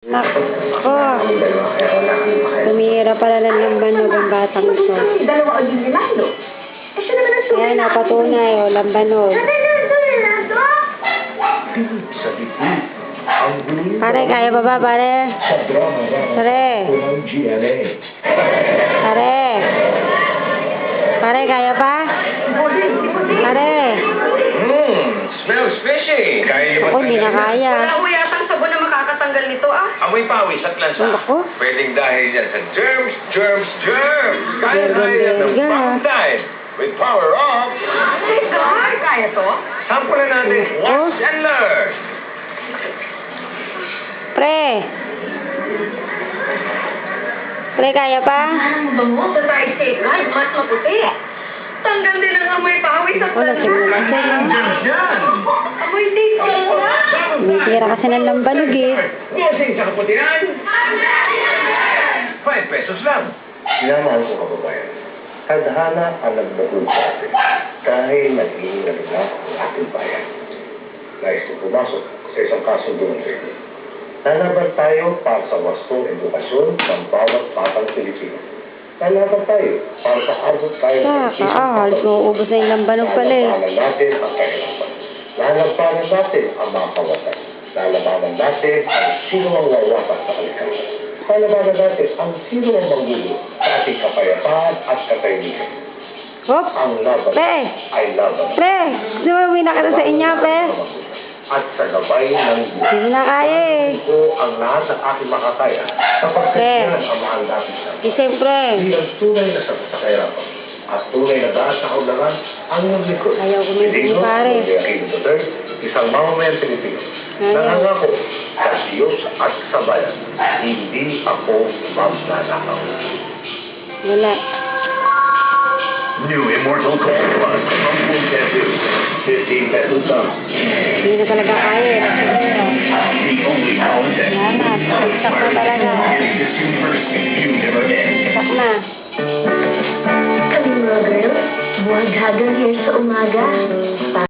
Nako. Tumira pala ng lambanog ang batang ito. Dalawa o din? Eh, siya naman ang sulit. Ayan, napatunay, o, lambanog. Sabi na, Renato! Sa dibdib, ang huli Pare, kaya ba ba, pare? sa drama Pare. ng GMA. Pare. Pare, kaya pa? Pare. Hmm, smells fishy. Kaya Ako, hindi na kaya. Wala ko makakatanggal nito, ah. Amoy pawis at lansa. Naku. Pwedeng dahil yan sa germs, germs, germs. Kaya Germ, kaya yan ng germ. bagong. With power of... Ay, God! Kaya to? Sampulan natin. Watch and learn. Pre. Pre, kaya pa? Ang bango sa tricycle, mas maputi. Tanggal din ang amoy pawis at Wala, simula siya, Tumitira kasi ng lambanog, eh. Bossing sa kaputihan. Five pesos lang. Sinamahal ko kababayan. Tadhana ang nagdahul sa atin dahil naging nalila ang ating bayan. Nais ko pumasok sa isang kasunduan sa inyo. Lalaban tayo para sa wastong edukasyon ng bawat batang Pilipino. Lalaban tayo para sa abot tayo Saka, ah, halos mauubos na yung lambanog pala, eh. Lalabanan natin ang kahirapan. Lalabanan natin ang mga kawatan. Lalabanan natin ang sino ang wawasak sa kalikasan. Lalabanan natin ang sino ang manggulo sa ating kapayapaan at katahimikan. Hop. Ang laban Pre. ay laban. Pre, gusto mo na kita sa inyo, pre? At sa gabay ng Diyos. Hindi na kaya, eh. ko ang lahat ng aking makakaya sa pagkakyan ang mahal natin siya. Eh, siyempre. Bilang tunay na sa sa kahirapan at tunay na daan sa kaulangan ang iyong likod. Ayaw ko may pare. Duterte, isang mamamayang Pilipino. Ayaw. Nangangako sa Diyos at sa bayan, hindi ako magnanakaw. Wala. New Immortal Cold Plus from Tattoo. 15 pesos lang. Hindi na talaga Kami mga girls, buwag hagang here sa umaga.